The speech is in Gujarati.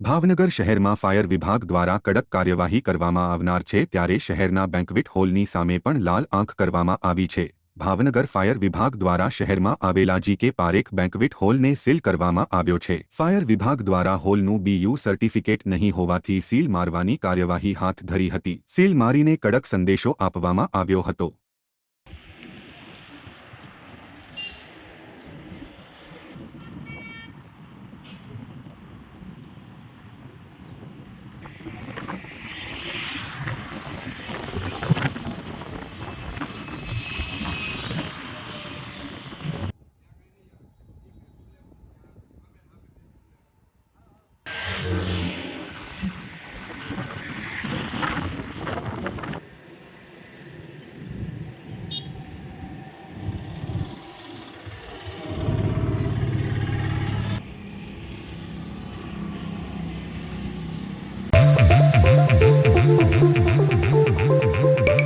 ભાવનગર શહેરમાં ફાયર વિભાગ દ્વારા કડક કાર્યવાહી કરવામાં આવનાર છે ત્યારે શહેરના બેન્કવેટ હોલની સામે પણ લાલ આંખ કરવામાં આવી છે. ભાવનગર ફાયર વિભાગ દ્વારા શહેરમાં આવેલા જીકે પારેખ બેન્કવેટ હોલને સીલ કરવામાં આવ્યો છે. ફાયર વિભાગ દ્વારા હોલનું બીયુ સર્ટિફિકેટ નહીં હોવાથી સીલ મારવાની કાર્યવાહી હાથ ધરી હતી. સીલ મારીને કડક સંદેશો આપવામાં આવ્યો હતો.